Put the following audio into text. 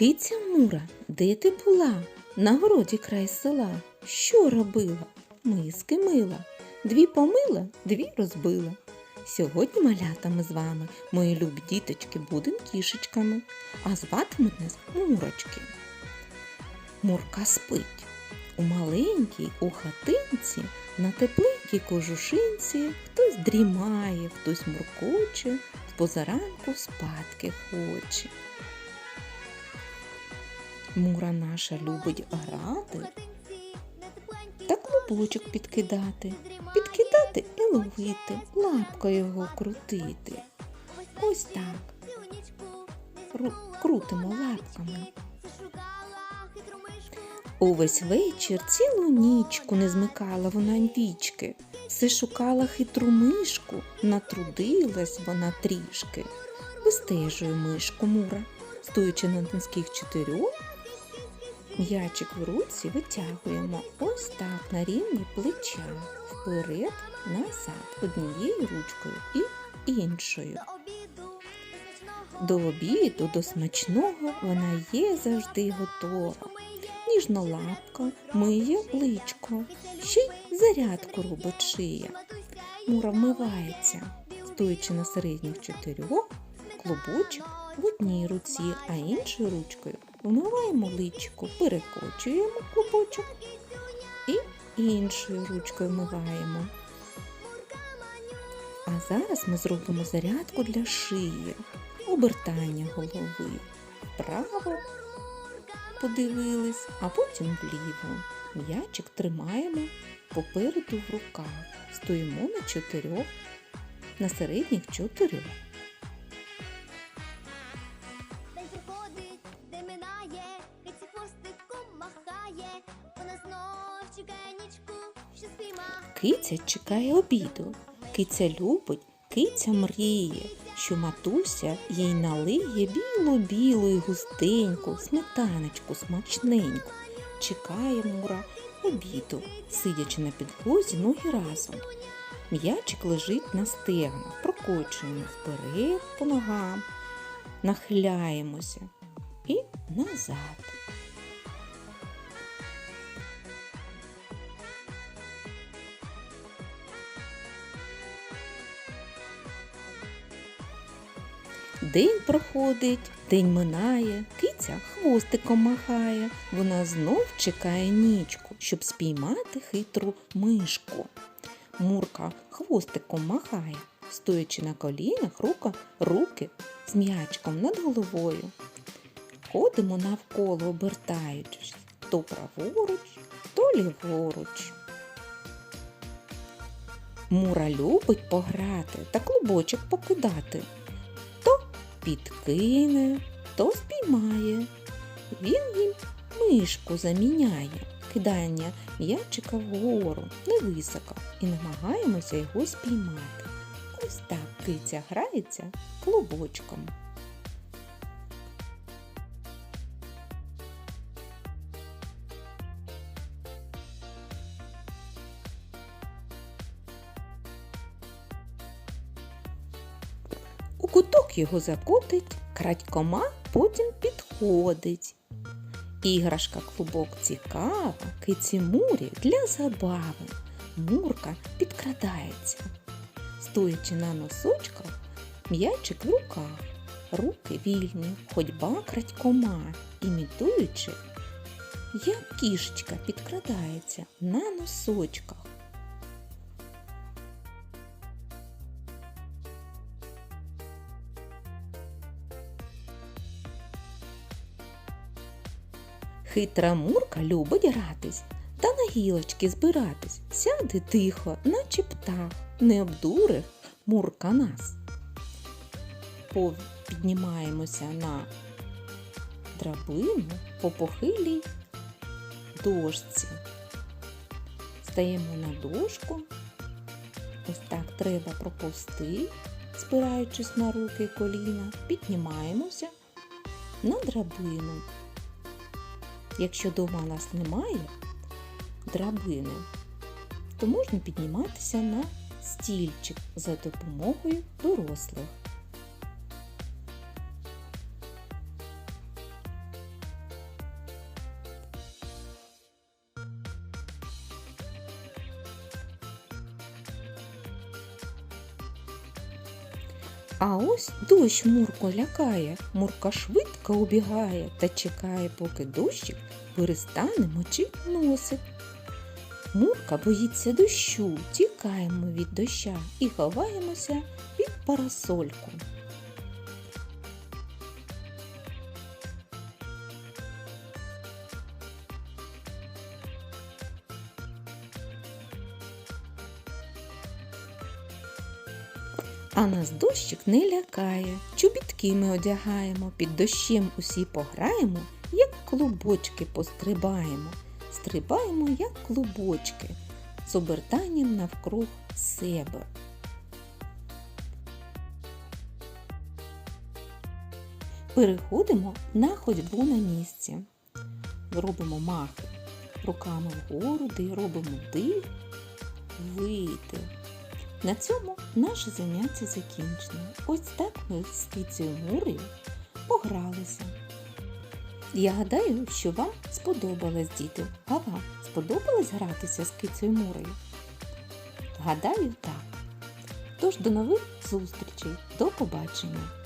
Киця Мура, де ти була? На городі край села. Що робила? Миски мила. Дві помила, дві розбила. Сьогодні малята ми з вами, мої любі діточки, будем кішечками, а зватимуть нас Мурочки. Мурка спить. У маленькій у хатинці на тепленькій кожушинці хтось дрімає, хтось муркоче, позаранку спадки хоче. Мура наша любить грати та клубочок підкидати, підкидати і ловити, лапкою його крутити. Ось так. Ру- крутимо лапками. Увесь вечір цілу нічку не змикала вона вічки, все шукала хитру мишку, натрудилась вона трішки. Вистежує мишку Мура, стоячи на низьких чотирьох, м'ячик в руці витягуємо ось так на рівні плеча, вперед, назад, однією ручкою і іншою. До обіду, до смачного вона є завжди готова. Ніжна лапка миє личко, ще й зарядку робить шия. Мура вмивається, стоячи на середніх чотирьох, клубочок в одній руці, а іншою ручкою вмиваємо личко, перекочуємо клубочок і іншою ручкою вмиваємо. А зараз ми зробимо зарядку для шиї, обертання голови. Вправо подивились, а потім вліво. М'ячик тримаємо попереду в руках. Стоїмо на чотирьох, на середніх чотирьох. Киця чекає обіду. Киця любить, киця мріє, що матуся їй налиє білу-білу і густеньку, сметаночку смачненьку. Чекає мура обіду, сидячи на підлозі ноги разом. М'ячик лежить на стегнах, прокочуємо вперед по ногам, нахиляємося і назад. День проходить, день минає, киця хвостиком махає. Вона знов чекає нічку, щоб спіймати хитру мишку. Мурка хвостиком махає, стоячи на колінах, рука, руки з м'ячком над головою. Ходимо навколо, обертаючись, то праворуч, то ліворуч. Мура любить пограти та клубочок покидати підкине, то спіймає. Він їм мишку заміняє, кидання м'ячика вгору невисоко і намагаємося його спіймати. Ось так киця грається клубочком. Куток його закотить, крадькома потім підходить. Іграшка клубок цікава, киці мурі для забави. Мурка підкрадається. Стоячи на носочках, м'ячик в руках, руки вільні, ходьба крадькома, імітуючи, як кішечка підкрадається на носочках. Хитра мурка любить гратись та на гілочки збиратись. Сяде тихо, наче птах, не обдурив мурка нас. Піднімаємося на драбину по похилій дошці. Стаємо на дошку. Ось так треба проповсти, спираючись на руки коліна, піднімаємося на драбину. Якщо вдома у нас немає драбини, то можна підніматися на стільчик за допомогою дорослих. А ось дощ Мурко лякає. Мурка швидко убігає та чекає, поки дощик перестане мочить носик. Мурка боїться дощу, тікаємо від доща і ховаємося під парасольку. А нас дощик не лякає, чобітки ми одягаємо, під дощем усі пограємо, як клубочки пострибаємо. Стрибаємо, як клубочки, з обертанням навкруг себе. Переходимо на ходьбу на місці. Робимо махи руками вгору, робимо вдих, видих. На цьому наше заняття закінчено. Ось так ми з Мурею погралися. Я гадаю, що вам сподобалось, діти. А вам сподобалось гратися з кицею Мурею? Гадаю, так. Тож до нових зустрічей. До побачення!